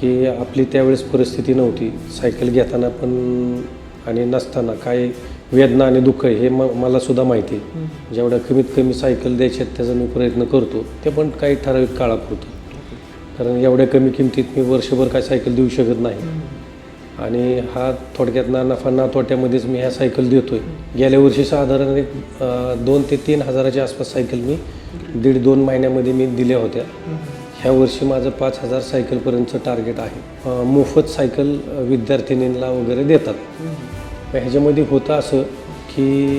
की आपली त्यावेळेस परिस्थिती नव्हती. सायकल घेताना पण आणि नसताना काय वेदना आणि दुःख आहे हे म मला सुद्धा माहिती आहे. जेवढ्या कमीत कमी सायकल द्यायच्यात त्याचा मी प्रयत्न करतो. ते पण काही ठराविक काळापुरतं कारण एवढ्या कमी किमतीत मी वर्षभर काय सायकल देऊ शकत नाही. आणि हा थोडक्यात ना नफा ना तोट्यामध्येच मी ह्या सायकल देतोय. गेल्या वर्षी साधारण एक दोन ते तीन हजाराच्या आसपास सायकल मी दीड दोन महिन्यामध्ये मी दिल्या होत्या. ह्या वर्षी माझं पाच हजार सायकलपर्यंतचं टार्गेट आहे. मोफत सायकल विद्यार्थिनींना वगैरे देतात. ह्याच्यामध्ये होतं असं की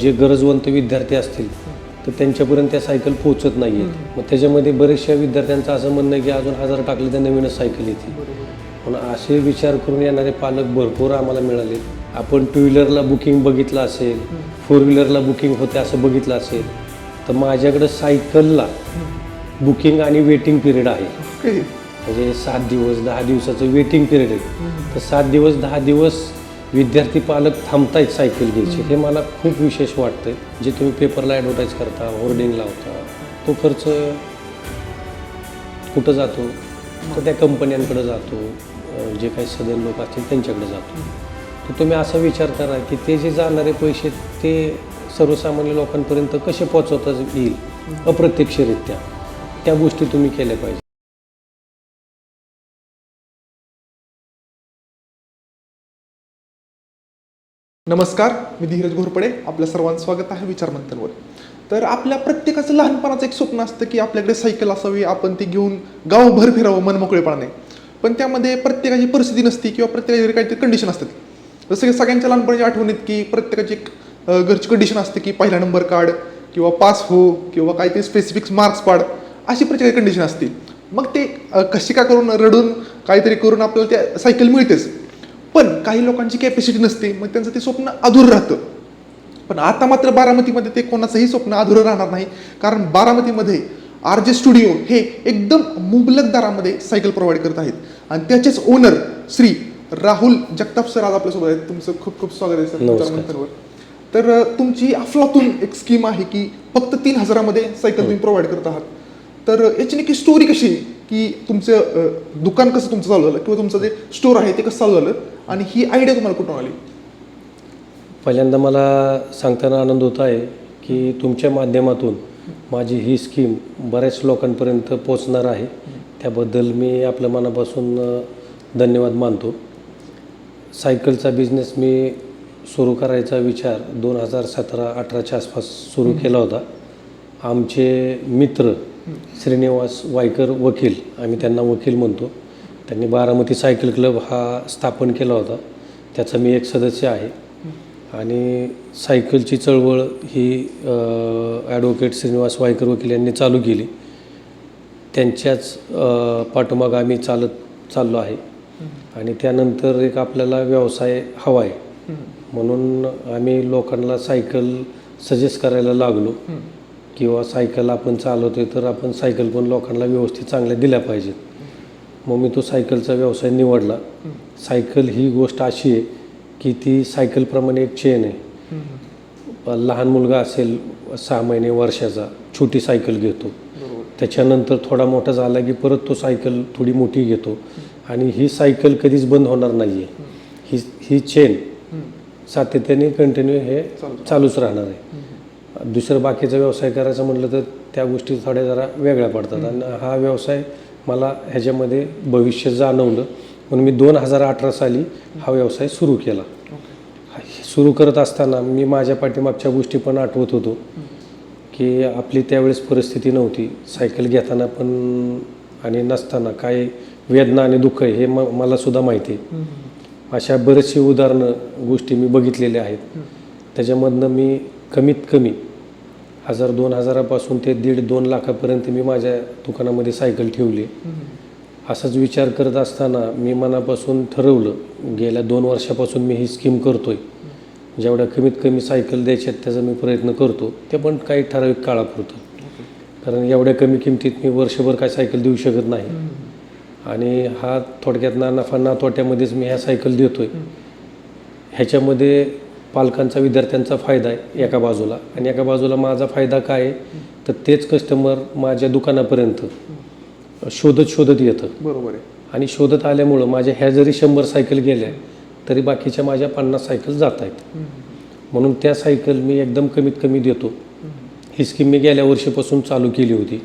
जे गरजवंत विद्यार्थी असतील तर त्यांच्यापर्यंत त्या सायकल पोहोचत नाही आहेत मग त्याच्यामध्ये बरेचशा विद्यार्थ्यांचं असं म्हणणं आहे की अजून हजार टाकले तर नवीनच सायकल येते पण असे विचार करून येणारे पालक भरपूर आम्हाला मिळाले. आपण टू व्हीलरला बुकिंग बघितलं असेल फोर व्हीलरला बुकिंग होते असं बघितलं असेल तर माझ्याकडं सायकलला बुकिंग आणि वेटिंग पिरियड आहे. म्हणजे सात दिवस दहा दिवसाचं वेटिंग पिरियड आहे. तर सात दिवस दहा दिवस विद्यार्थी पालक थांबतायत सायकल घ्यायचे. हे मला खूप विशेष वाटतं जे तुम्ही पेपरला ॲडव्हर्टाईज करता होर्डिंग लावता तो खर्च कुठं जातो? तो त्या कंपन्यांकडे जातो. जे काही सदन लोक असतील त्यांच्याकडे जातो. तर तुम्ही असा विचार करा की ते जे जाणारे पैसे ते सर्वसामान्य लोकांपर्यंत कसे पोचवता येईल? अप्रत्यक्षरित्या. त्या गोष्टी तुम्ही केल्या पाहिजे. नमस्कार मी धीरज घोरपडे. आपल्या सर्वांचं स्वागत आहे विचारमंथनवर. तर आपल्या प्रत्येकाचं लहानपणाचं एक स्वप्न असतं की आपल्याकडे सायकल असावी आपण ती घेऊन गावभर फिरावं मनमोकळेपणाने. पण त्यामध्ये प्रत्येकाची परिस्थिती नसती किंवा प्रत्येकाची काहीतरी कंडिशन असतात. जसं की सगळ्यांच्या लहानपणाच्या आठवणीत की प्रत्येकाची एक घरची कंडिशन असते की पहिला नंबर काढ किंवा पास हो किंवा काहीतरी स्पेसिफिक मार्क्स पाड. अशी प्रत्येकाची कंडिशन असते. मग ते कशी का करून रडून काहीतरी करून आपल्याला त्या सायकल मिळतेच. पण काही लोकांची कॅपॅसिटी नसते मग त्यांचं ते स्वप्न अधूर राहतं. पण आता मात्र बारामतीमध्ये ते कोणाचंही स्वप्न अधुरं राहणार नाही. कारण बारामतीमध्ये आर जे स्टुडिओ हे एकदम मुबलक दरामध्ये सायकल प्रोव्हाइड करत आहेत. आणि त्याचेच ओनर श्री राहुल जगताप सर आज आपल्यासोबत आहेत. तुमचं खूप खूप स्वागत आहे सर. तुमच्या. तर तुमची अफलातून एक स्कीम आहे की फक्त तीन हजारामध्ये सायकल तुम्ही प्रोव्हाइड करत आहात. तर याची नक्की स्टोरी कशी आहे? की तुमचं दुकान कसं तुमचं चालू झालं? किंवा तुमचं जे स्टोर आहे ते कसं चालू झालं? आणि ही आयडिया तुम्हाला कुठून आली? पहिल्यांदा मला सांगताना आनंद होत आहे की तुमच्या माध्यमातून माझी ही स्कीम बऱ्याच लोकांपर्यंत पोचणार आहे. त्याबद्दल मी आपल्या मनापासून धन्यवाद मानतो. सायकलचा बिझनेस मी सुरू करायचा विचार दोन हजार सतरा अठराच्या आसपास सुरू केला होता. आमचे मित्र श्रीनिवास वायकर वकील आम्ही त्यांना वकील म्हणतो. त्यांनी बारामती सायकल क्लब हा स्थापन केला होता. त्याचा मी एक सदस्य आहे. आणि सायकलची चळवळ ही ॲडव्होकेट श्रीनिवास वायकर वकील यांनी चालू केली. त्यांच्याच पाठोमाग आम्ही चालत चाललो आहे. आणि त्यानंतर एक आपल्याला व्यवसाय हवा आहे म्हणून आम्ही लोकांना सायकल सजेस्ट करायला लागलो. किंवा सायकल आपण चालवतोय तर आपण सायकल पण लोकांना व्यवस्थित चांगल्या दिल्या पाहिजेत. मग मी तो सायकलचा व्यवसाय निवडला. सायकल ही गोष्ट अशी आहे की ती सायकलप्रमाणे एक चेन आहे. लहान मुलगा असेल सहा महिने वर्षाचा छोटी सायकल घेतो. त्याच्यानंतर थोडा मोठा झाला की परत तो सायकल थोडी मोठी घेतो. आणि ही सायकल कधीच बंद होणार नाही आहे ही ही चेन सातत्याने कंटिन्यू हे चालूच राहणार आहे. दुसरं बाकीचा व्यवसाय करायचा म्हटलं तर त्या गोष्टी थोड्या जरा वेगळ्या पडतात. आणि हा व्यवसाय मला ह्याच्यामध्ये भविष्य जाणवलं. म्हणून मी दोन हजार अठरा साली हा व्यवसाय सुरू केला. सुरू करत असताना मी माझ्या पाठीमागच्या गोष्टी पण आठवत होतो. की आपली त्यावेळेस परिस्थिती नव्हती. सायकल घेताना पण आणि नसताना काय वेदना आणि दुःख आहे हे म मला सुद्धा माहिती आहे. अशा बरेचशी उदाहरणं गोष्टी मी बघितलेल्या आहेत. त्याच्यामधनं मी कमीत कमी हजार दोन हजारापासून ते दीड दोन लाखापर्यंत मी माझ्या दुकानामध्ये सायकल ठेवली. असाच विचार करत असताना मी मनापासून ठरवलं गेल्या दोन वर्षापासून मी ही स्कीम करतोय. जेवढ्या कमीत कमी सायकल द्यायच्यात त्याचा मी प्रयत्न करतो. ते पण काही ठराविक काळापुरतं कारण एवढ्या कमी किमतीत मी वर्षभर काय सायकल देऊ शकत नाही. आणि हा थोडक्यात ना नफा ना तोट्यामध्येच मी ह्या सायकल देतोय. ह्याच्यामध्ये पालकांचा विद्यार्थ्यांचा फायदा आहे एका बाजूला. आणि एका बाजूला माझा फायदा काय आहे? तर तेच कस्टमर माझ्या दुकानापर्यंत शोधत शोधत येतं. बरोबर आहे. आणि शोधत आल्यामुळं माझ्या ह्या जरी शंभर सायकल गेल्या तरी बाकीच्या माझ्या पन्नास सायकल जात आहेत. म्हणून त्या सायकल मी एकदम कमीत कमी देतो. ही स्कीम मी गेल्या वर्षीपासून चालू केली होती.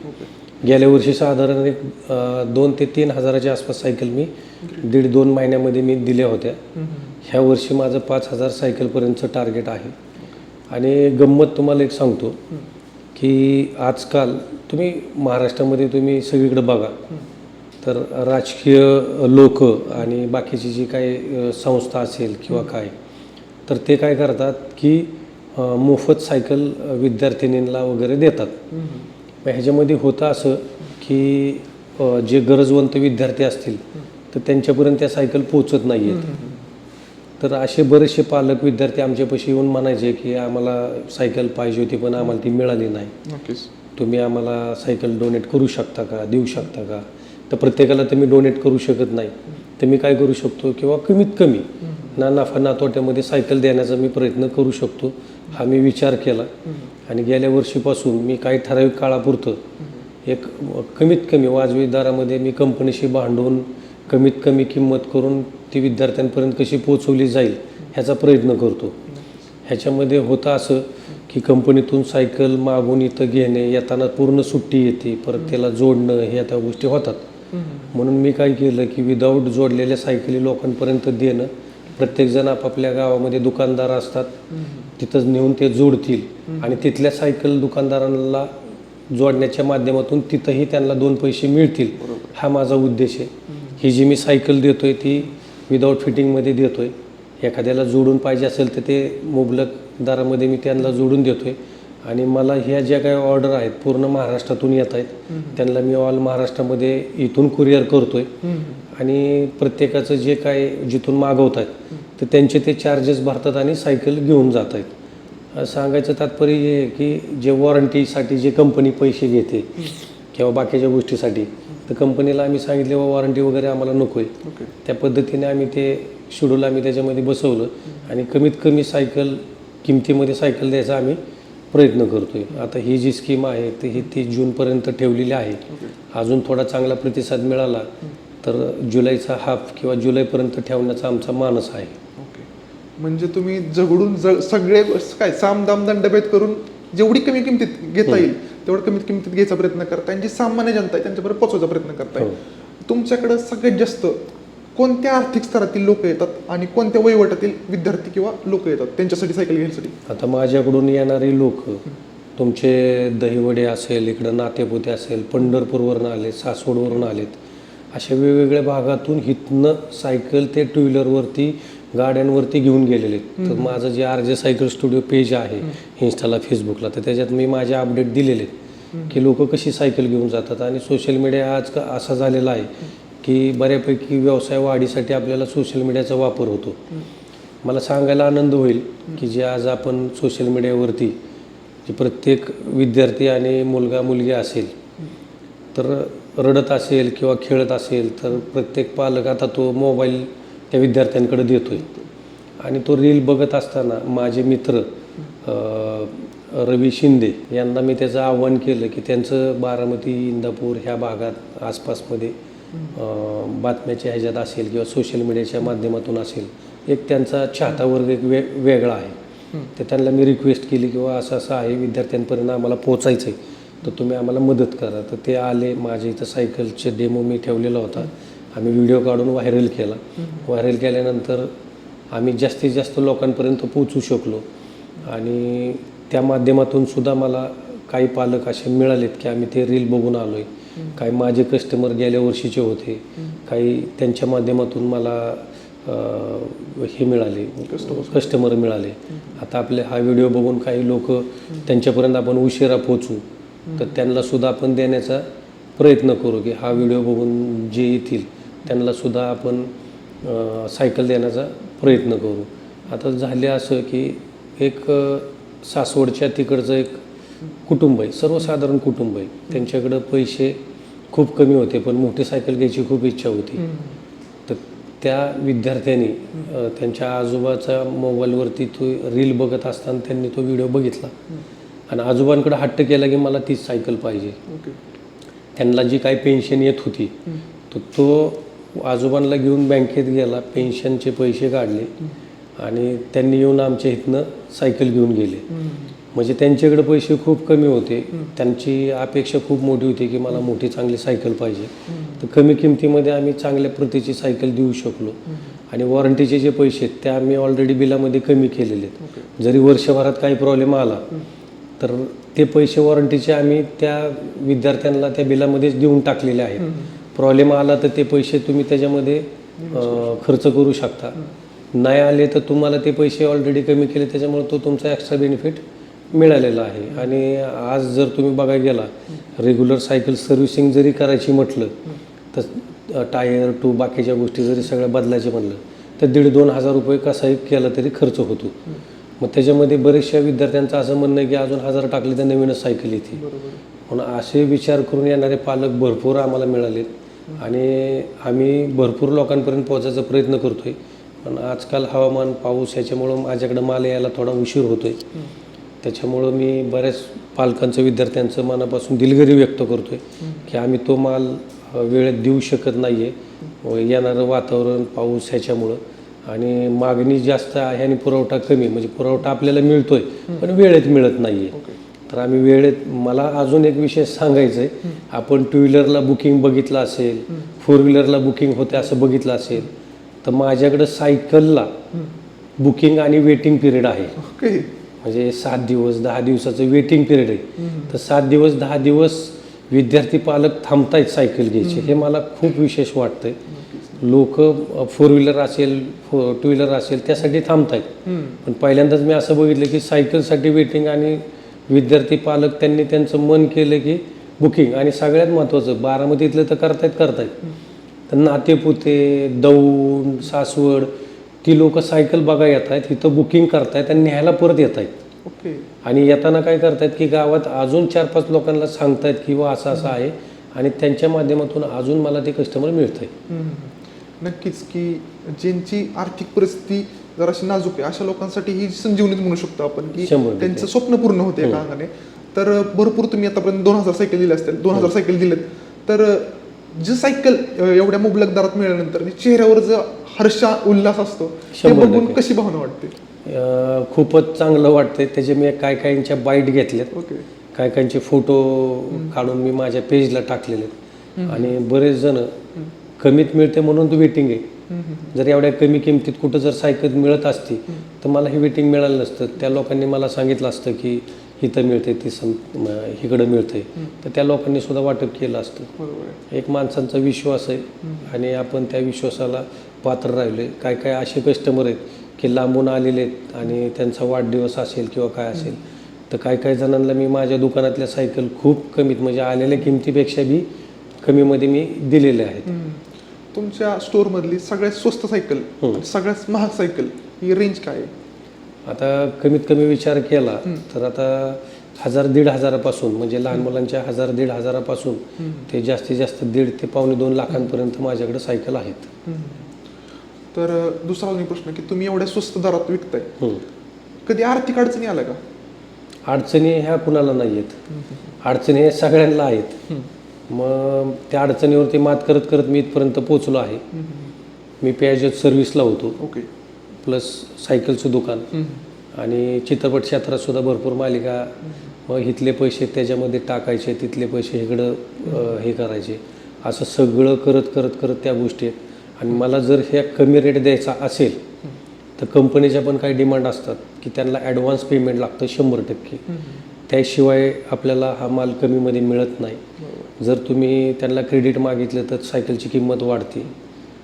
गेल्या वर्षी साधारण एक अं, दोन ते तीन हजाराच्या आसपास सायकल मी दीड दोन महिन्यामध्ये मी दिल्या होत्या. ह्या वर्षी माझं पाच हजार सायकलपर्यंतचं टार्गेट आहे. आणि गंमत तुम्हाला एक सांगतो की आजकाल तुम्ही महाराष्ट्रामध्ये तुम्ही सगळीकडे बघा. तर राजकीय लोक आणि बाकीची जी काही अ, संस्था असेल किंवा काय तर ते काय करतात की अ, मोफत सायकल अ, विद्यार्थिनींना वगैरे देतात. ह्याच्यामध्ये होतं असं की जे गरजवंत विद्यार्थी असतील तर त्यांच्यापर्यंत त्या सायकल पोचत नाही आहेत तर असे बरेचसे पालक विद्यार्थी आमच्यापाशी येऊन म्हणायचे की आम्हाला सायकल पाहिजे होती पण आम्हाला ती मिळाली नाही. तुम्ही आम्हाला सायकल डोनेट करू शकता का? देऊ शकता का? तर प्रत्येकाला तर मी डोनेट करू शकत नाही. तर मी काय करू शकतो? किंवा कमीत कमी ना नफा ना तोट्यामध्ये सायकल देण्याचा मी प्रयत्न करू शकतो हा मी विचार केला. आणि गेल्या वर्षीपासून मी काही ठराविक काळापुरतं एक कमीत कमी वाजवी दरामध्ये मी कंपनीशी भांडून कमीत कमी किंमत करून ती विद्यार्थ्यांपर्यंत कशी पोचवली जाईल ह्याचा प्रयत्न करतो. ह्याच्यामध्ये होतं असं की कंपनीतून सायकल मागून इथं घेणे येताना पूर्ण सुट्टी येते परत त्याला जोडणं ह्या त्या गोष्टी होतात. म्हणून मी काय केलं की विदाऊट जोडलेल्या सायकली लोकांपर्यंत देणं प्रत्येकजण आपापल्या गावामध्ये दुकानदार असतात. तिथंच नेऊन ते जोडतील. आणि तिथल्या सायकल दुकानदारांना जोडण्याच्या माध्यमातून तिथंही त्यांना दोन पैसे मिळतील. हा माझा उद्देश आहे. ही जी मी सायकल देतोय ती विदाऊट फिटिंगमध्ये देतोय. एखाद्याला जोडून पाहिजे असेल तर ते मुबलक दरामध्ये मी त्यांना जोडून देतोय. आणि मला ह्या ज्या काही ऑर्डर आहेत पूर्ण महाराष्ट्रातून येत आहेत त्यांना मी ऑल महाराष्ट्रामध्ये इथून कुरिअर करतोय. आणि प्रत्येकाचं जे काय जिथून मागवत आहेत तर त्यांचे ते चार्जेस भरतात आणि सायकल घेऊन जात आहेत सांगायचं तात्पर्य हे आहे की जे वॉरंटीसाठी जे कंपनी पैसे घेते किंवा बाकीच्या गोष्टीसाठी तर कंपनीला आम्ही सांगितले व वॉरंटी वगैरे आम्हाला नको आहे त्या पद्धतीने आम्ही ते शेड्यूल आम्ही त्याच्यामध्ये बसवलं आणि कमीत कमी सायकल किमतीमध्ये सायकल द्यायचा आम्ही प्रयत्न करतोय. आता ही जी स्कीम आहे ती ही तीस जूनपर्यंत ठेवलेली आहे. अजून थोडा चांगला प्रतिसाद मिळाला तर जुलैचा हाफ किंवा जुलैपर्यंत ठेवण्याचा आमचा मानस आहे. ओके. म्हणजे तुम्ही झगडून सगळे काय साम दाम दंडभेद करून जेवढी कमी किमतीत घेता येईल तेवढं कमीत किमतीत घ्यायचा प्रयत्न करताय जी सामान्य जनता आहे त्यांच्यापर्यंत पोहोचवायचा प्रयत्न करताय. हो. तुमच्याकडे सगळ्यात जास्त कोणत्या आर्थिक स्तरातील लोक येतात आणि कोणत्या वयोगटातील विद्यार्थी किंवा लोक येतात? त्यांच्यासाठी सायकल घेण्यासाठी. आता माझ्याकडून येणारी लोक तुमचे दहिवडे असेल इकडं नातेपुते असेल पंढरपूरवरून आले सासवडवरून आलेत अशा वेगवेगळ्या भागातून हितनं सायकल ते टू व्हीलरवरती गाड्यांवरती घेऊन गेलेले. तर माझं जे R J cycle studio page आहे इन्स्टाला फेसबुकला तर त्याच्यात मी माझे अपडेट दिलेले आहेत की लोक कशी सायकल घेऊन जातात. आणि सोशल मीडिया आज का असा झालेला आहे की बऱ्यापैकी व्यवसाय वाढीसाठी आपल्याला सोशल मीडियाचा वापर होतो. मला सांगायला आनंद होईल की जे आज आपण सोशल मीडियावरती जे प्रत्येक विद्यार्थी आणि मुलगा मुलगी असेल तर रडत असेल किंवा खेळत असेल तर प्रत्येक पालक आता तो मोबाईल त्या विद्यार्थ्यांकडे आहे आणि तो रील बघत असताना माझे मित्र रवी शिंदे यांना मी त्याचं आव्हान केलं की त्यांचं बारामती इंदापूर ह्या भागात आसपासमध्ये बातम्याच्या ह्याच्यात असेल किंवा सोशल मीडियाच्या माध्यमातून असेल. एक त्यांचा चाहता वर्ग एक वे वेगळा आहे. तर त्यांना मी रिक्वेस्ट केली किंवा असं असं आहे विद्यार्थ्यांपर्यंत आम्हाला पोचायचं आहे तर तुम्ही आम्हाला मदत करा. तर ते आले माझ्या इथं सायकलचे डेमो मी ठेवलेला होता. आम्ही व्हिडिओ काढून व्हायरल केला. व्हायरल केल्यानंतर आम्ही जास्तीत जास्त लोकांपर्यंत पोचू शकलो. आणि त्या माध्यमातून सुद्धा मला काही पालक असे मिळालेत की आम्ही ते रील बघून आलो आहे काही माझे कस्टमर गेल्या वर्षीचे होते. काही त्यांच्या माध्यमातून मला हे मिळाले. कस्टमर मिळाले. आता आपले हा व्हिडिओ बघून काही लोक त्यांच्यापर्यंत आपण उशिरा पोचू तर त्यांना सुद्धा आपण देण्याचा प्रयत्न करू की हा व्हिडिओ बघून जे येतील त्यांना सुद्धा आपण सायकल देण्याचा प्रयत्न करू. आता झाले असं की एक सासवडच्या तिकडचं एक कुटुंब आहे सर्वसाधारण कुटुंब आहे. त्यांच्याकडं पैसे खूप कमी होते पण मोठी सायकल घ्यायची खूप इच्छा होती. तर त्या विद्यार्थ्यांनी त्यांच्या आजोबाचा मोबाईलवरती तो रील बघत असताना त्यांनी तो व्हिडिओ बघितला. आणि आजोबांकडे हट्ट केला की मला तीच सायकल पाहिजे. त्यांना जी काही पेन्शन येत होती तर तो आजोबांना घेऊन बँकेत गेला पेन्शनचे पैसे काढले. आणि त्यांनी येऊन आमच्या इथनं सायकल घेऊन गेले. म्हणजे त्यांच्याकडे पैसे खूप कमी होते. त्यांची अपेक्षा खूप मोठी होती की मला मोठी चांगली सायकल पाहिजे. तर कमी किमतीमध्ये आम्ही चांगल्या प्रतीची सायकल देऊ शकलो. आणि वॉरंटीचे जे पैसे आहेत ते आम्ही ऑलरेडी बिलामध्ये कमी केलेले आहेत. जरी वर्षभरात काही प्रॉब्लेम आला तर ते पैसे वॉरंटीचे आम्ही त्या विद्यार्थ्यांना त्या बिलामध्येच देऊन टाकलेले आहेत. प्रॉब्लेम आला तर ते पैसे तुम्ही त्याच्यामध्ये खर्च करू शकता. नाही आले तर तुम्हाला ते पैसे ऑलरेडी कमी केले त्याच्यामुळे तो तुमचा एक्स्ट्रा बेनिफिट मिळालेला आहे. आणि आज जर तुम्ही बघायला गेला रेग्युलर सायकल सर्व्हिसिंग जरी करायची म्हटलं तर टायर टू बाकीच्या गोष्टी जरी सगळ्या बदलायचे म्हणलं तर दीड दोन हजार रुपये कसाही केला तरी खर्च होतो. मग त्याच्यामध्ये बरेचशा विद्यार्थ्यांचं असं म्हणणं आहे की अजून हजार टाकले तर नवीनच सायकल येते. म्हणून असे विचार करून येणारे पालक भरपूर आम्हाला मिळालेत. आणि आम्ही भरपूर लोकांपर्यंत पोहोचायचा प्रयत्न करतोय. पण आजकाल हवामान पाऊस याच्यामुळं माझ्याकडं माल यायला थोडा उशीर होतोय. त्याच्यामुळं मी बऱ्याच पालकांचं विद्यार्थ्यांचं मनापासून दिलगिरी व्यक्त करतोय की आम्ही तो माल वेळेत देऊ शकत नाही आहे येणारं वातावरण पाऊस ह्याच्यामुळं. आणि मागणी जास्त आहे आणि पुरवठा कमी म्हणजे पुरवठा आपल्याला मिळतोय पण वेळेत मिळत नाही आहे तर आम्ही वेळेत मला अजून एक विषय सांगायचं आहे आपण टू व्हीलरला बुकिंग बघितलं असेल फोर व्हीलरला बुकिंग होते असं बघितलं असेल तर माझ्याकडं सायकलला बुकिंग आणि वेटिंग पिरियड आहे. म्हणजे सात दिवस दहा दिवसाचं वेटिंग पिरियड आहे. तर सात दिवस दहा दिवस विद्यार्थी पालक थांबतायत सायकल घ्यायचे. हे मला खूप विशेष वाटतंय. लोक फोर व्हीलर असेल फो टू व्हीलर असेल त्यासाठी थांबतायत. पण पहिल्यांदाच मी असं बघितलं की सायकलसाठी वेटिंग आणि विद्यार्थी पालक त्यांनी त्यांचं मन केलं की बुकिंग आणि सगळ्यात महत्त्वाचं बारामतीतलं तर करतायत करतायत. तर नातेपुते दौंड सासवड ती लोक सायकल बघा येत आहेत इथं बुकिंग करतायत आणि न्यायला परत येत आहेत ओके. आणि येताना काय करतायत की गावात अजून चार पाच लोकांना सांगतायत की वा असं असं आहे. आणि त्यांच्या माध्यमातून अजून मला ते कस्टमर मिळतंय. हम्म. नक्कीच की ज्यांची आर्थिक परिस्थिती जराशी नाजूक आहे अशा लोकांसाठी ही संजीवनीच म्हणू शकतो आपण की. त्यांचं स्वप्न पूर्ण होते एका अंगाने तर भरपूर तुम्ही आतापर्यंत दोन हजार सायकल दिल्या असतील दोन हजार सायकल दिलेत. तर जी सायकल एवढ्या मुबलक दरात मिळाल्यानंतर चेहऱ्यावर जो हर्षा उल्हास असतो ते बघून. कशी भावना वाटते? खूपच चांगलं वाटतंय. त्याचे मी काय काहींच्या बाईट घेतल्यात. ओके. काय काहींचे फोटो काढून मी माझ्या पेजला टाकलेले आहेत. आणि बरेच जण कमीत मिळते म्हणून तो वेटिंग आहे. जर एवढ्या कमी किमतीत कुठं जर सायकल मिळत असती तर मला हे वेटिंग मिळालं नसतं. त्या लोकांनी मला सांगितलं असतं की इथं मिळते ती सं इकडं मिळते तर त्या लोकांनी सुद्धा वाटप केलं असतं. एक माणसांचा विश्वास आहे आणि आपण त्या विश्वासाला पात्र राहिलो काय काय असे कस्टमर आहेत की लांबून आलेले आहेत आणि त्यांचा वाढदिवस असेल किंवा काय असेल तर काय काय जणांना मी माझ्या दुकानातल्या सायकल खूप कमीत म्हणजे आलेल्या किमतीपेक्षा बी कमीमध्ये मी दिलेले आहेत. तुमच्या स्टोर मधली सगळ्यात स्वस्त सायकल सगळ्यात महाग सायकल ही रेंज काय आहे? आता कमीत कमी विचार केला तर आता हजार दीड हजारापासून म्हणजे लहान मुलांच्या हजार दीड हजारापासून ते जास्तीत जास्त दीड ते पावणे दोन लाखांपर्यंत माझ्याकडे सायकल आहेत. तर दुसरा अजून प्रश्न की तुम्ही एवढ्या स्वस्त दरात विकताय. कधी आर्थिक अडचणी आल्या का? अडचणी ह्या कुणाला नाही आहेत. अडचणी हे सगळ्यांना आहेत. मग त्या अडचणीवरती मात करत करत मी इथपर्यंत पोचलो आहे. मी पेजत सर्व्हिसला होतो. ओके. प्लस सायकलचं दुकान. आणि चित्रपट क्षेत्रात सुद्धा भरपूर मालिका मग इथले पैसे त्याच्यामध्ये टाकायचे तिथले पैसे इकडं हे करायचे. असं सगळं करत करत करत त्या गोष्टी आहेत. आणि मला जर ह्या कमी रेट द्यायचा असेल तर कंपनीच्या पण काही डिमांड असतात की त्यांना ॲडव्हान्स पेमेंट लागतं शंभर टक्के. त्याशिवाय आपल्याला हा माल कमीमध्ये मिळत नाही. जर तुम्ही त्यांना क्रेडिट मागितलं तर सायकलची किंमत वाढते.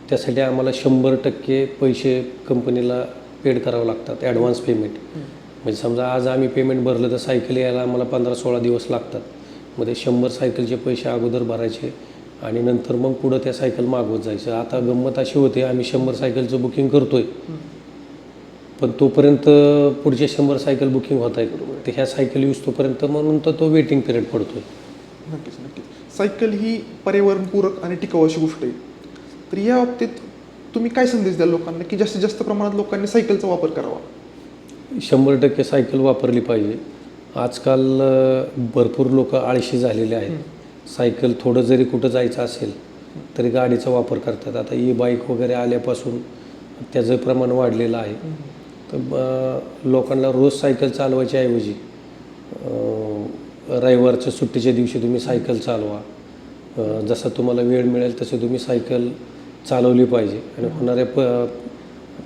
त्यासाठी आम्हाला शंभर टक्के पैसे कंपनीला पेड करावं लागतात ॲडव्हान्स पेमेंट म्हणजे समजा आज आम्ही पेमेंट भरलं तर सायकल यायला आम्हाला पंधरा सोळा दिवस लागतात. मग ते शंभर सायकलचे पैसे अगोदर भरायचे आणि नंतर मग पुढं त्या सायकल मागवत जायचं. आता गंमत अशी होते आम्ही शंभर सायकलचं बुकिंग करतोय. पण तोपर्यंत पुढचे शंभर सायकल बुकिंग होत आहेत. तर ह्या सायकल यूज तोपर्यंत म्हणून तर तो वेटिंग पिरियड पडतोय. नक्कीच नक्कीच. सायकल ही पर्यावरणपूरक आणि टिकाऊ अशी गोष्ट आहे. तर या बाबतीत तुम्ही काय संदेश द्याल लोकांना? की जास्तीत जास्त प्रमाणात लोकांनी सायकलचा वापर करावा. शंभर टक्के सायकल वापरली पाहिजे. आजकाल भरपूर लोक आळशी झालेले आहेत. सायकल थोडं जरी कुठं जायचं असेल तरी गाडीचा वापर करतात. आता ई बाईक वगैरे आल्यापासून त्याचं प्रमाण वाढलेलं आहे. तर लोकांना रोज सायकल चालवायच्या ऐवजी रविवारच्या सुट्टीच्या दिवशी तुम्ही सायकल चालवा. जसा तुम्हाला वेळ मिळेल तसे तुम्ही सायकल चालवली पाहिजे आणि होणाऱ्या प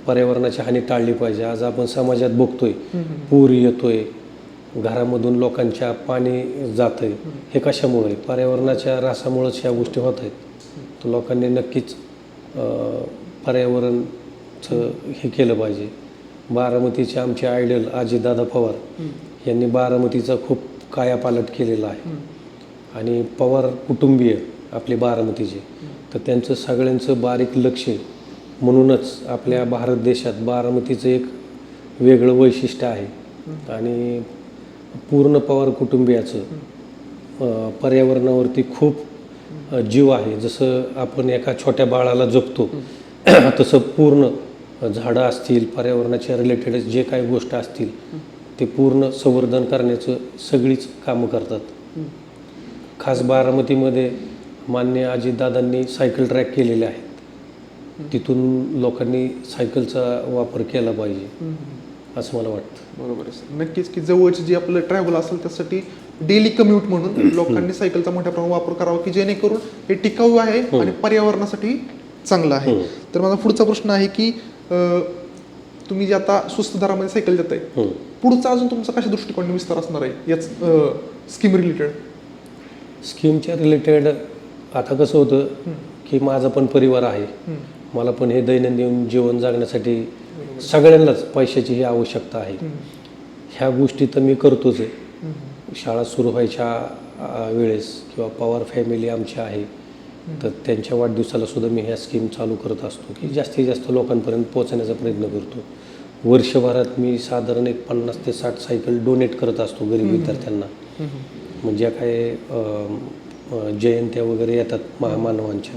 पर्यावरणाची हानी टाळली पाहिजे. आज आपण समाजात बघतोय पूर येतोय घरामधून लोकांच्या पाणी जातंय. हे कशामुळे पर्यावरणाच्या ऱ्हासामुळेच ह्या गोष्टी होत आहेत. तर लोकांनी नक्कीच पर्यावरणचं हे केलं पाहिजे. बारामतीचे आमचे आयडल अजितदादा पवार यांनी बारामतीचा खूप कायापालट केलेला आहे. आणि पवार कुटुंबीय आपले बारामतीचे. तर त्यांचं सगळ्यांचं बारीक लक्ष म्हणूनच आपल्या भारत देशात बारामतीचं एक वेगळं वैशिष्ट्य आहे. आणि पूर्ण पवार कुटुंबियाचं पर्यावरणावरती खूप जीव आहे. जसं आपण एका छोट्या बाळाला जपतो तसं पूर्ण झाडं असतील पर्यावरणाच्या रिलेटेड जे काही गोष्ट असतील ते पूर्ण संवर्धन करण्याचं सगळीच कामं करतात. खास बारामतीमध्ये मान्य अजितदादांनी सायकल ट्रॅक केलेले आहेत. तिथून लोकांनी सायकलचा वापर केला पाहिजे असं मला वाटतं. बरोबर आहे नक्कीच की जवळचे जे आपलं ट्रॅव्हल असेल त्यासाठी डेली कम्युट म्हणून लोकांनी सायकलचा मोठ्या प्रमाणात वापर करावा की जेणेकरून हे टिकाऊ आहे आणि पर्यावरणासाठी चांगलं आहे. तर माझा पुढचा प्रश्न आहे की तुम्ही जे आता स्वस्त दरामध्ये सायकल देताय हं. पुढचा अजून तुमचा कशा दृष्टिकोनाने विस्तार असणार आहे याच स्कीम रिलेटेड स्कीमच्या रिलेटेड आता कसं होतं की माझा पण परिवार आहे. मला पण हे दैनंदिन जीवन जगण्यासाठी सगळ्यांनाच पैशाची ही आवश्यकता आहे. ह्या गोष्टी तर मी करतोच आहे. शाळा सुरू व्हायच्या वेळेस किंवा पवार फॅमिली आमची आहे तर त्यांच्या वाढदिवसाला सुद्धा मी ह्या स्कीम चालू करत असतो की जास्तीत जास्त लोकांपर्यंत पोहोचण्याचा प्रयत्न करतो. वर्षभरात मी साधारण एक पन्नास ते साठ सायकल डोनेट करत असतो गरीब विद्यार्थ्यांना. म्हणजे काय जयंत्या वगैरे येतात महामानवांच्या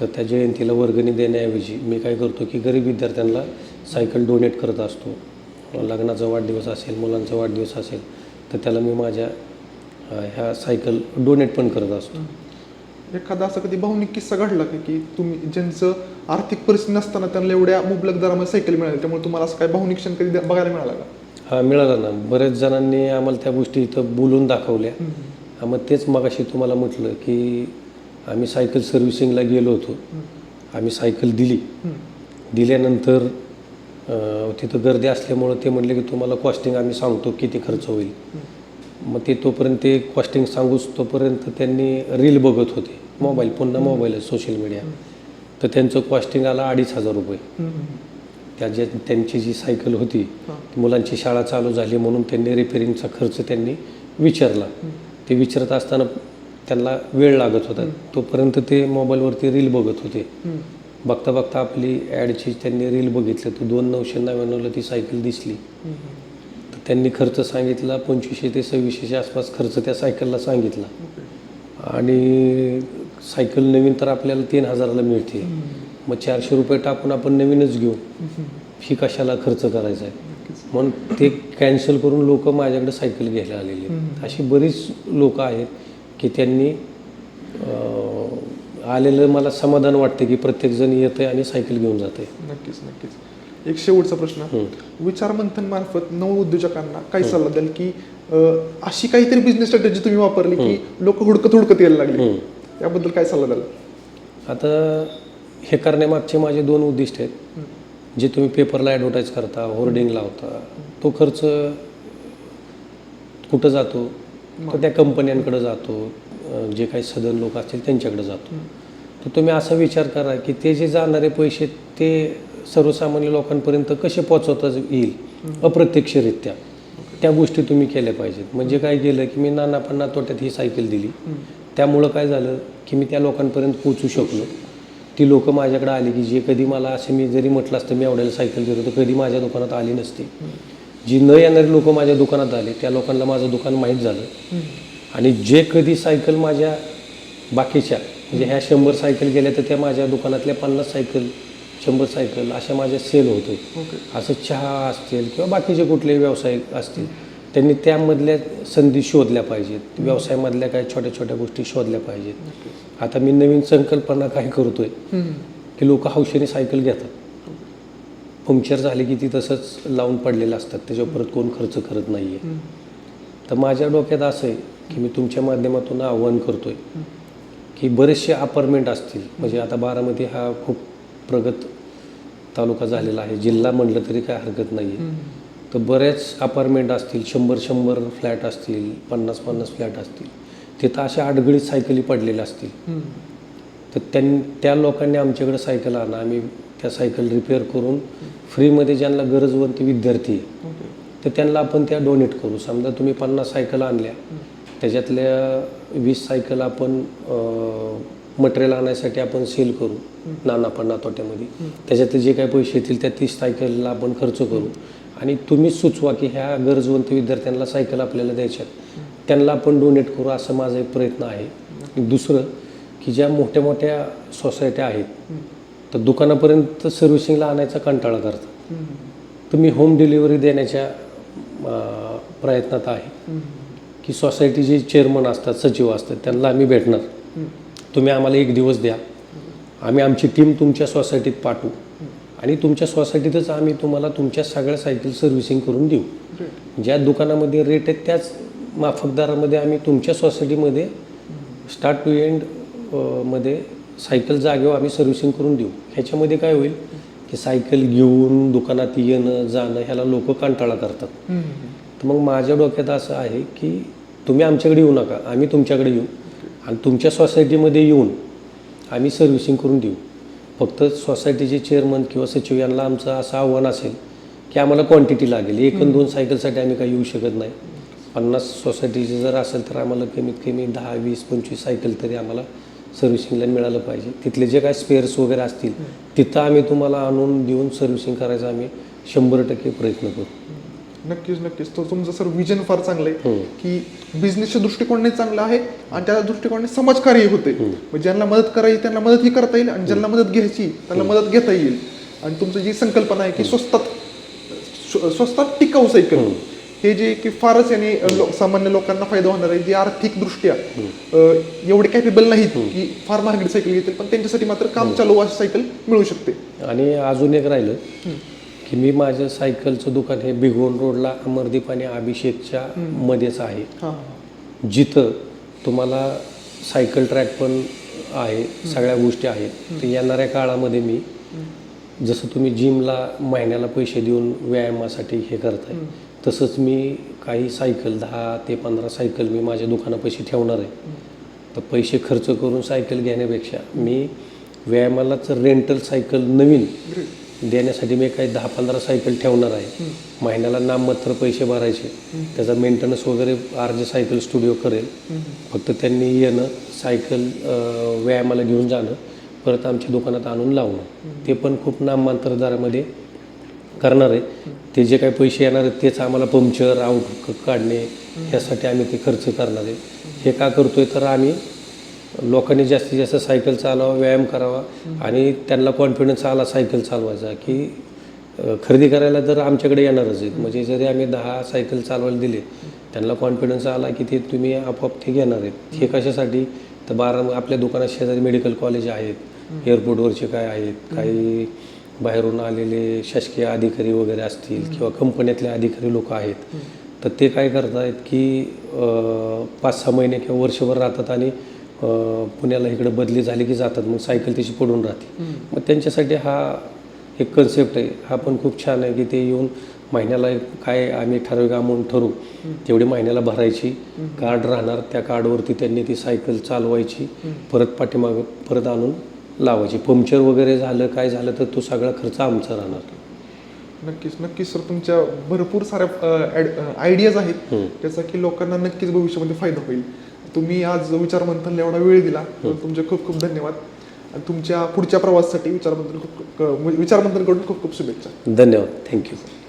तर त्या जयंतीला वर्गणी देण्याऐवजी मी काय करतो की गरीब विद्यार्थ्यांना सायकल डोनेट करत असतो. लग्नाचा वाढदिवस असेल मुलांचा वाढदिवस असेल तर त्याला मी माझ्या ह्या सायकल डोनेट पण करत असतो. एखादा असा कधी भावनिक किस्सा घडला का की तुम्ही ज्यांचं आर्थिक परिस्थिती नसताना त्यांना एवढ्या मुबलक दरामध्ये सायकल मिळाली त्यामुळे तुम्हाला असं काय भावनिक क्षण कधी बघायला मिळाला का? हा मिळाला ना. बरेच जणांनी आम्हाला त्या गोष्टी इथं बोलून दाखवल्या. हा, मग तेच मगाशी तुम्हाला म्हटलं की आम्ही सायकल सर्व्हिसिंगला गेलो होतो. आम्ही सायकल दिली. दिल्यानंतर तिथं गर्दी असल्यामुळं ते म्हणले की तुम्हाला कॉस्टिंग आम्ही सांगतो किती खर्च होईल. मग ते तोपर्यंत ते कॉस्टिंग सांगूच तोपर्यंत त्यांनी रील बघत होते. मोबाईल पुन्हा मोबाईल आहे सोशल मीडिया तर त्यांचं कॉस्टिंग आलं अडीच हजार रुपये. त्या जे त्यांची जी सायकल होती मुलांची शाळा चालू झाली म्हणून त्यांनी रिपेरिंगचा खर्च त्यांनी विचारला. ते विचारत असताना त्यांना वेळ लागत होता. तोपर्यंत ते मोबाईलवरती रील बघत होते. बघता बघता आपली ॲडची त्यांनी रील बघितलं. तर दोन नऊशे नव्याण्णवला ती सायकल दिसली. तर त्यांनी खर्च सांगितला पंचवीसशे ते सव्वीसशेच्या आसपास खर्च त्या सायकलला सांगितला. आणि सायकल नवीन तर आपल्याला तीन हजाराला मिळते. मग चारशे रुपये टाकून आपण नवीनच घेऊ. ही कशाला खर्च करायचा आहे? म्हणून ते कॅन्सल करून लोक माझ्याकडे सायकल घ्यायला आलेले आहेत. अशी बरीच लोक आहेत की त्यांनी आलेलं मला समाधान वाटतं की प्रत्येकजण येतं आणि सायकल घेऊन जाते नक्कीच नक्कीच. एक शेवटचा प्रश्न. विचार मंथन मार्फत नव उद्योजकांना काय सल्ला द्याल की अशी काहीतरी बिझनेस स्ट्रॅटेजी तुम्ही वापरली की लोक हुडकत हुडकत यायला लागले? याबद्दल काय सल्ला द्याल? आता हे करण्यामागचे माझे दोन उद्दिष्ट आहेत. जे तुम्ही पेपरला ॲडव्हर्टाईज करता होर्डिंग लावता तो खर्च कुठं जातो? तर त्या कंपन्यांकडे जातो जे काही सदन लोक असतील त्यांच्याकडे जातो. तर तुम्ही असा विचार करा की ते जे जाणारे पैसे ते सर्वसामान्य लोकांपर्यंत कसे पोचवता येईल? अप्रत्यक्षरित्या. त्या गोष्टी तुम्ही केल्या पाहिजेत. म्हणजे काय केलं की मी नाना पन्ना तोट्यात ही सायकल दिली. त्यामुळं काय झालं की मी त्या लोकांपर्यंत पोचू शकलो. ती लोक माझ्याकडे आली की जे कधी मला असं मी जरी म्हटलं असतं मी एवढ्याला सायकल देतो तर कधी माझ्या दुकानात आली नसती. जी न येणारी लोक माझ्या दुकानात आले त्या लोकांना माझं दुकान माहीत झालं. आणि जे कधी सायकल माझ्या बाकीच्या म्हणजे ह्या शंभर सायकल गेल्या तर त्या माझ्या दुकानातल्या पन्नास सायकल शंभर सायकल अशा माझ्या सेल होतो असं चहा असतील किंवा बाकीचे कुठलेही व्यवसाय असतील त्यांनी त्यामधल्या संधी शोधल्या पाहिजेत. व्यवसायामधल्या काही छोट्या छोट्या गोष्टी शोधल्या पाहिजेत. आता मी नवीन संकल्पना काय करतोय. की लोक हौशेने सायकल घेतात. पंक्चर झाली की ती तसंच लावून पडलेलं असतात. त्याच्यावर परत कोण खर्च करत नाही आहे हम्म. तर माझ्या डोक्यात असं आहे की मी तुमच्या माध्यमातून आव्हान करतोय. की बरेचसे अपार्टमेंट असतील. म्हणजे आता बारामती हा खूप प्रगत तालुका झालेला आहे. जिल्हा म्हटलं तरी काय हरकत नाही. तर बरेच अपार्टमेंट असतील. शंभर शंभर फ्लॅट असतील. पन्नास पन्नास फ्लॅट असतील. तिथं अशा अडगळीत सायकली पडलेल्या असतील. तर त्यां त्या लोकांनी आमच्याकडे सायकल आणा. आम्ही त्या सायकल रिपेअर करून फ्रीमध्ये ज्यांना गरजवंत विद्यार्थी आहे. तर त्यांना आपण त्या डोनेट करू. समजा तुम्ही पन्नास सायकल आणल्या त्याच्यातल्या वीस सायकल आपण मटेरियल आणायसाठी आपण सेल करू नाना पन्ना तोट्यामध्ये. त्याच्यातले जे काही पैसे येतील त्या तीस सायकलला आपण खर्च करू. आणि तुम्हीच सुचवा की ह्या गरजवंत विद्यार्थ्यांना सायकल आपल्याला द्यायच्यात. त्यांना आपण डोनेट करू असं माझा एक प्रयत्न आहे दुसरं की ज्या मोठ्या मोठ्या सोसायट्या आहेत तर दुकानापर्यंत सर्व्हिसिंगला आणायचा कंटाळा करतात. तर मी होम डिलिव्हरी देण्याच्या प्रयत्नात आहे. की सोसायटीचे चेअरमन असतात सचिव असतात त्यांना आम्ही भेटणार. तुम्ही आम्हाला एक दिवस द्या आम्ही आमची टीम तुमच्या सोसायटीत पाठवू आणि तुमच्या सोसायटीतच आम्ही तुम्हाला तुमच्या सगळ्या सायकल सर्व्हिसिंग करून देऊ. ज्या दुकानामध्ये रेट आहेत त्याच माफकदारामध्ये आम्ही तुमच्या सोसायटीमध्ये स्टार्ट टू एंडमध्ये सायकल जागेवर आम्ही सर्व्हिसिंग करून देऊ. ह्याच्यामध्ये काय होईल की सायकल घेऊन दुकानात येणं जाणं ह्याला लोक कंटाळा करतात. तर मग माझ्या डोक्यात असं आहे की तुम्ही आमच्याकडे येऊ नका. आम्ही तुमच्याकडे येऊ. आणि तुमच्या सोसायटीमध्ये येऊन आम्ही सर्व्हिसिंग करून देऊ. फक्त सोसायटीचे चेअरमन किंवा सचिव यांना आमचं असं आव्हान असेल की आम्हाला क्वांटिटी लागेल. एक दोन सायकलसाठी आम्ही काही येऊ शकत नाही. पन्नास सोसायटीचे जर असेल तर आम्हाला कमीत कमी दहा वीस पंचवीस सायकल तरी आम्हाला सर्व्हिसिंगला मिळालं पाहिजे. तिथले जे काय स्पेअर्स वगैरे असतील तिथं आम्ही तुम्हाला आणून देऊन सर्व्हिसिंग करायचा आम्ही शंभर टक्के प्रयत्न करू. नक्कीच नक्कीच. तो तुमचं सर विजन फार चांगलं आहे हम्म. की बिझनेसच्या दृष्टिकोनाने चांगलं आहे आणि त्या दृष्टिकोनाने समाजकार्य होते म्हणजे ज्यांना मदत करायची त्यांना मदतही करता येईल आणि ज्यांना मदत घ्यायची त्यांना मदत घेता येईल. आणि तुमचं जी संकल्पना आहे की स्वस्तात स्व- स्वस्तात टिकाऊ सायकल हे जे की फारच याने लो- सामान्य लोकांना फायदा होणार आहे जे आर्थिक दृष्ट्या अ, एवढे कॅपेबल नाहीत की फार महागडी सायकल घेतील पण त्यांच्यासाठी मात्र काम चालू अशी सायकल मिळू शकते. आणि अजून एक राहिलं की मी माझं सायकलचं दुकान हे बिघोन रोडला अमरदीप आणि अभिषेकच्या मध्येच आहे. जिथं तुम्हाला सायकल ट्रॅक पण आहे सगळ्या गोष्टी आहेत. तर येणाऱ्या काळामध्ये मी जसं तुम्ही जिमला महिन्याला पैसे देऊन व्यायामासाठी हे करताय तसंच मी काही सायकल दहा ते पंधरा सायकल मी माझ्या दुकानापाशी ठेवणार आहे. तर पैसे खर्च करून सायकल घेण्यापेक्षा मी व्यायामालाच रेंटल सायकल नवीन देण्यासाठी मी काही दहा पंधरा सायकल ठेवणार आहे. महिन्याला नाममात्र पैसे भरायचे. त्याचा मेंटेनन्स वगैरे आर सायकल स्टुडिओ करेल. फक्त त्यांनी येणं सायकल व्यायामाला घेऊन जाणं परत आमच्या दुकानात आणून लावणं. ते पण खूप नाममात्र दरामध्ये करणार आहे. ते जे काही पैसे येणार आहेत तेच आम्हाला पंक्चर आउट काढणे ह्यासाठी आम्ही ते खर्च करणार आहे. हे का करतोय? तर आम्ही लोकांनी जास्तीत जास्त सायकल चालवा व्यायाम करावा आणि त्यांना कॉन्फिडन्स आला सायकल चालवायचा की खरेदी करायला तर आमच्याकडे येणारच आहेत. म्हणजे जरी आम्ही दहा सायकल चालवायला दिले त्यांना कॉन्फिडन्स आला की ते तुम्ही आपोआप ते घेणार आहेत. हे कशासाठी? तर बारा आपल्या दुकानात शेजारी मेडिकल कॉलेज आहेत. एअरपोर्टवरचे काय आहेत? काही बाहेरून आलेले शासकीय अधिकारी वगैरे असतील किंवा कंपन्यातले अधिकारी लोक आहेत तर ते काय करतायत की अ, पाच सहा महिने किंवा वर्षभर राहतात आणि पुण्याला इकडे बदली झाली की जातात मग सायकल त्याची पडून राहते. मग त्यांच्यासाठी हा एक कन्सेप्ट आहे. हा पण खूप छान आहे की ते येऊन महिन्याला एक काय आम्ही ठराविक अमाऊंट ठरवू तेवढी महिन्याला भरायची. कार्ड राहणार त्या कार्डवरती त्यांनी ती सायकल चालवायची. परत पाठीमागं परत आणून लावायची. पंक्चर वगैरे झालं काय झालं तर तो सगळा खर्च आमचा राहणार नक्कीच नक्कीच सर तुमच्या भरपूर साऱ्या आयडियाज आहेत. त्याचा की लोकांना नक्कीच भविष्यामध्ये फायदा होईल. तुम्ही आज विचारमंथनला एवढा वेळ दिला तर तुमचे खूप खूप धन्यवाद. आणि तुमच्या पुढच्या प्रवासासाठी विचारमंथन खूप खूप- विचारमंथनकडून खूप खूप शुभेच्छा. धन्यवाद. थँक्यू